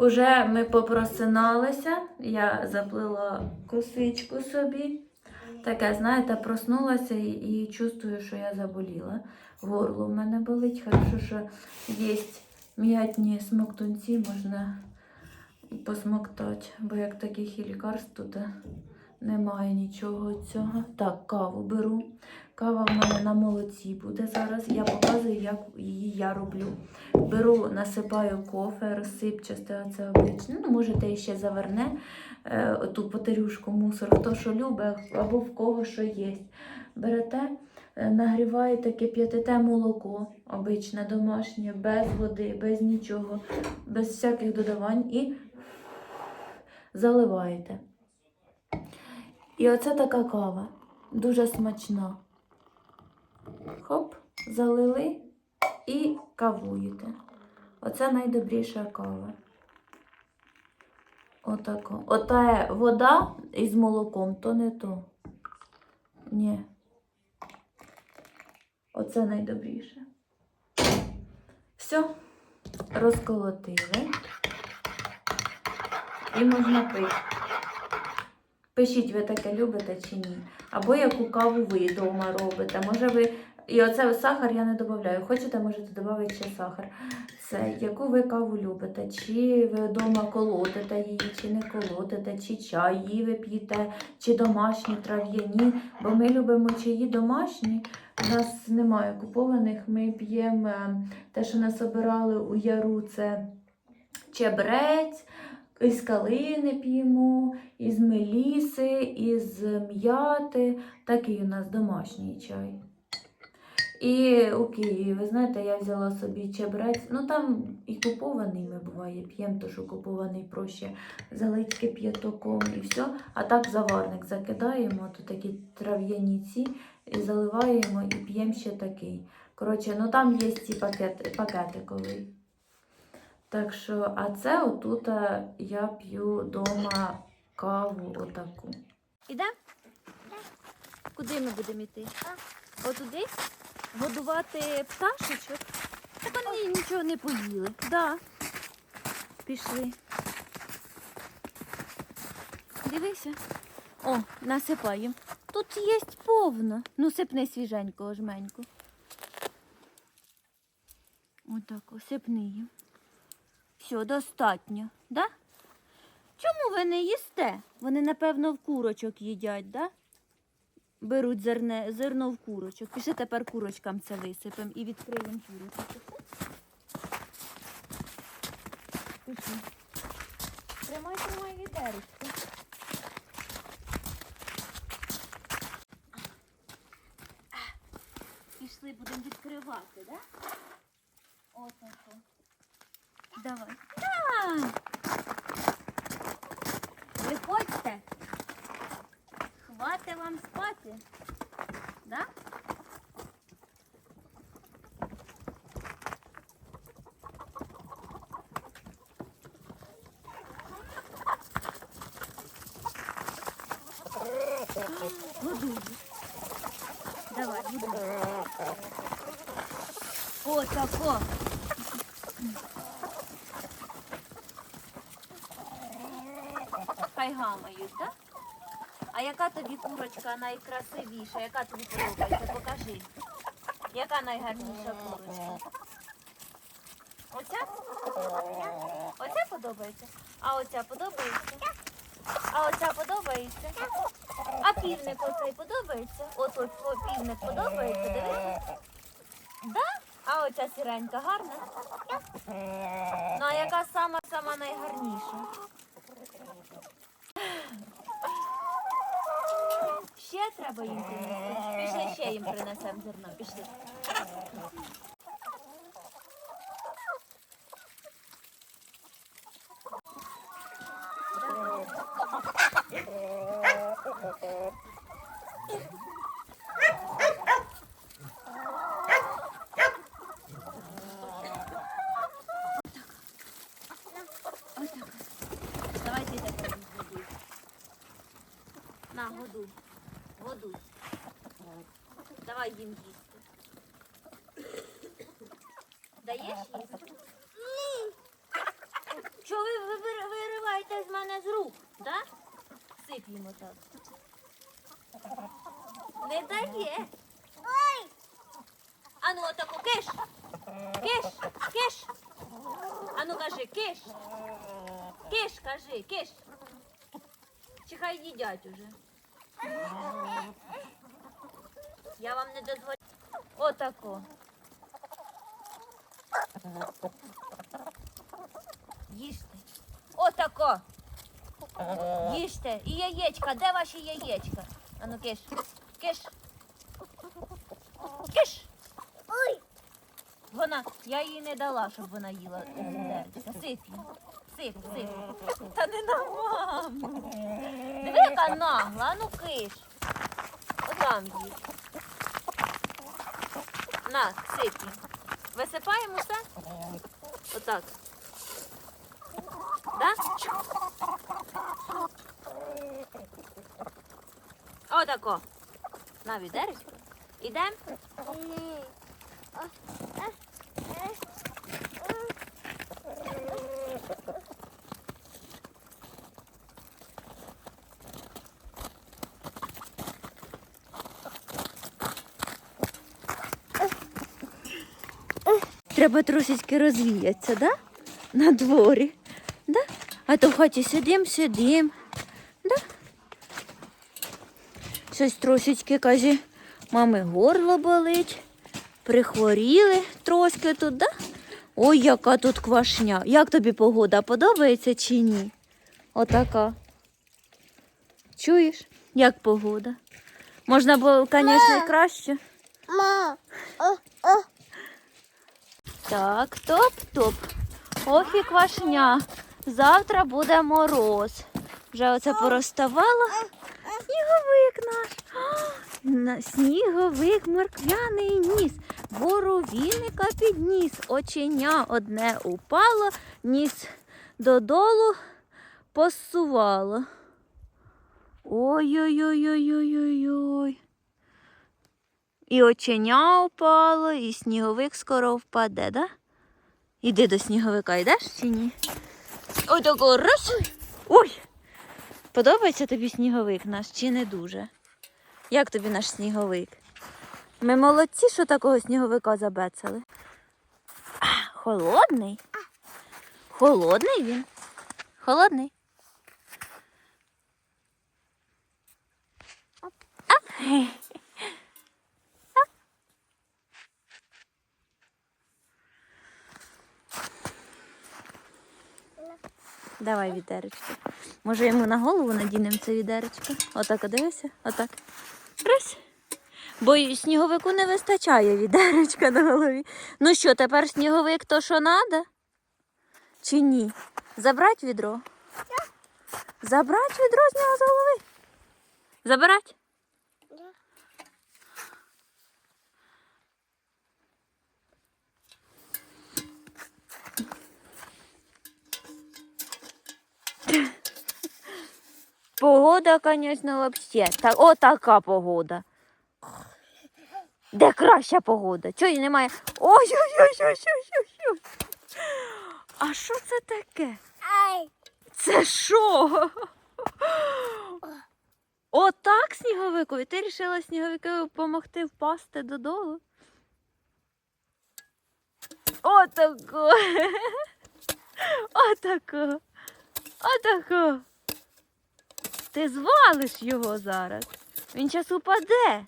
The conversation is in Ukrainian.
Уже ми попросиналися, я заплила косичку собі. Таке, знаєте, проснулася і, і чувствую, що я заболіла. Горло в мене болить. Хорошо, що є м'ятні смоктунці, можна посмоктати, бо як таких і лікарств тут немає нічого цього. Так, каву беру. Кава в мене на молоці буде зараз. Я показую, як її я роблю. Беру, насипаю кофе, розсипчасте, оце обичне. Ну, можете ще заверне е, ту потерюшку мусор, хто що любить, або в кого що є. Берете, е, нагріваєте, кип'ятите молоко, обичне, домашнє, без води, без нічого, без всяких додавань і заливаєте. І оце така кава. Дуже смачна. Хоп, залили і кавуєте. Оце найдобріша кава. Отако. Ота вода із молоком, то не то. Ні. Оце найдобріше. Все, розколотили. І можна пити. Пишіть, ви таке любите чи ні. Або яку каву ви вдома робите. Може ви. І оце сахар я не додаю. Хочете, можете додати ще сахар. Це яку ви каву любите? Чи ви вдома колотите її, чи не колотите, чи чай її ви п'єте, чи домашні трав'яні. Бо ми любимо чаї домашні. У нас немає купованих. Ми п'ємо е, те, що нас обирали у яру, це чебрець, із калини п'ємо, із меліси, із м'яти. Такий у нас домашній чай. І у Києві, ви знаєте, я взяла собі чебрець. Ну там і купований ми буває, п'ємо, то що купований проще залить кип'ятоком і все. А так заварник закидаємо, то такі трав'яні ці, і заливаємо і п'ємо ще такий. Коротше, ну там є ці пакети, пакетиковий. Так що, а це отут я п'ю вдома каву отаку. Ідемо? Куди ми будемо йти? Отуди? Годувати пташечок? Так вони нічого не поїли. Да. Пішли. Дивися. О, насипаємо. Тут є повно. Ну, сипни свіженького жменьку. Отак, сипни їм. Все, достатньо, да? Чому ви не їсте? Вони, напевно, в курочок їдять, да? Беруть зерне, зерно в курочок. Пішли тепер курочкам це висипемо і відкриємо курочку. Пішли. Тримай, тримай відеречко. Пішли, будемо відкривати, да? Отако. Давай. Да! Виходьте. Хвати вам спати. Да? Годуй. Давай, годуй. О, тако. Хай гамають, так? А яка тобі курочка найкрасивіша? Яка тобі подобається? Покажи. Яка найгарніша курочка? Оця? Оця подобається? А оця подобається? А оця подобається? А півник оцей подобається? От ось о, півник подобається, дивись. Да? А оця сіренька гарна? Ну а яка сама сама найгарніша? Ще треба їм принести. Пішли ще їм принесемо зерно. Пішли. Ось так. Давай ти так годуй. На, годуй. Годуй. Давай їм їсти. Даєш їсти? Чого ви вибир- вириваєте з мене з рук? Да? Сип йому так. Не дає. Ану, отаку киш. Киш, киш. Ану кажи, киш. Киш, кажи, киш. Чи хай їдять уже. Я вам не дозволяю. Отако. Їжте. Отако. Їжте. І яєчка. Де ваші яєчка? Ану киш. Киш. Киш. Ой. Вона, я їй не дала, щоб вона їла дерчика. Сип їй. Сип, сип. Та не на маму. Диви, яка нагла, а ну киш. Отам їй. На, сип їй. Висипаємо все? Отак. Да? Отако. На відеречко. Ідем? Треба трошечки розвіятися, да? На дворі. Да? А то в хаті сидим, сидим. Да? Щось трошечки, каже, мами горло болить. Прихворіли трошки тут, да? Ой, яка тут квашня. Як тобі погода подобається чи ні? Отака. Чуєш, як погода? Можна було, звісно, краще. Так, топ-топ. Ох квашня. Завтра буде мороз. Вже оце пороставало. Сніговик наш. На- Сніговик морквяний ніс. Боровіника підніс. Оченя одне упало, ніс додолу посувало. Ой-ой-ой-ой-ой-ой-ой. І оченя впало, і сніговик скоро впаде, да? Іди до сніговика, йдеш чи ні? Ой, тако раз. Ой! Подобається тобі сніговик наш чи не дуже? Як тобі наш сніговик? Ми молодці, що такого сніговика забецали. А, холодний? Холодний він? Холодний. А? Давай відеречко. Може йому на голову надінемо це відеречко? Отак, дивися, отак. Раз. Бо й сніговику не вистачає відеречка на голові. Ну що, тепер сніговик то що надо? Чи ні? Забрать відро? Забрать відро з нього з голови? Забирать? Погода, конечно, вообще. Так, о, така погода. Де краща погода? Чого її немає? Ой-ой-ой-ой-ой-ой. А що це таке? Це що? Отак сніговикові. Ти вирішила сніговикові допомогти впасти додолу? Отако. Отако. Отако. Ти звалиш його зараз. Він час упаде.